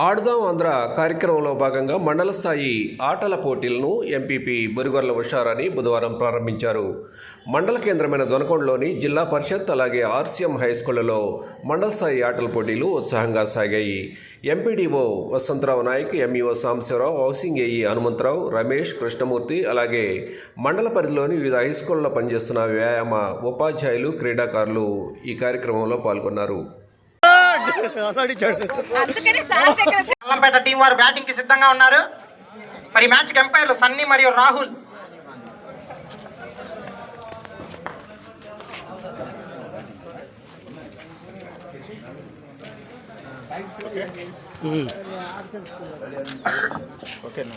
ఆడుదాం ఆంధ్ర కార్యక్రమంలో భాగంగా మండల స్థాయి ఆటల పోటీలను ఎంపీపీ బొరిగొర్ల ఉషారాణి బుధవారం ప్రారంభించారు. మండల కేంద్రమైన దొనకొండలోని జిల్లా పరిషత్ అలాగే ఆర్సీఎం హైస్కూళ్ళలో మండల స్థాయి ఆటల పోటీలు ఉత్సాహంగా సాగాయి. MPDO Vasantharao Nayak MEO Sambasivarao housing AE Hanumantharao Ramesh Krishnamurthy అలాగే మండల పరిధిలోని వివిధ హైస్కూళ్ళలో పనిచేస్తున్న వ్యాయామ ఉపాధ్యాయులు క్రీడాకారులు ఈ కార్యక్రమంలో పాల్గొన్నారు. అల్లంపేట టీం వారు బ్యాటింగ్కి సిద్ధంగా ఉన్నారు. మరి మ్యాచ్ ఎంపైర్లు సన్నీ మరియు రాహుల్. ఓకేనా?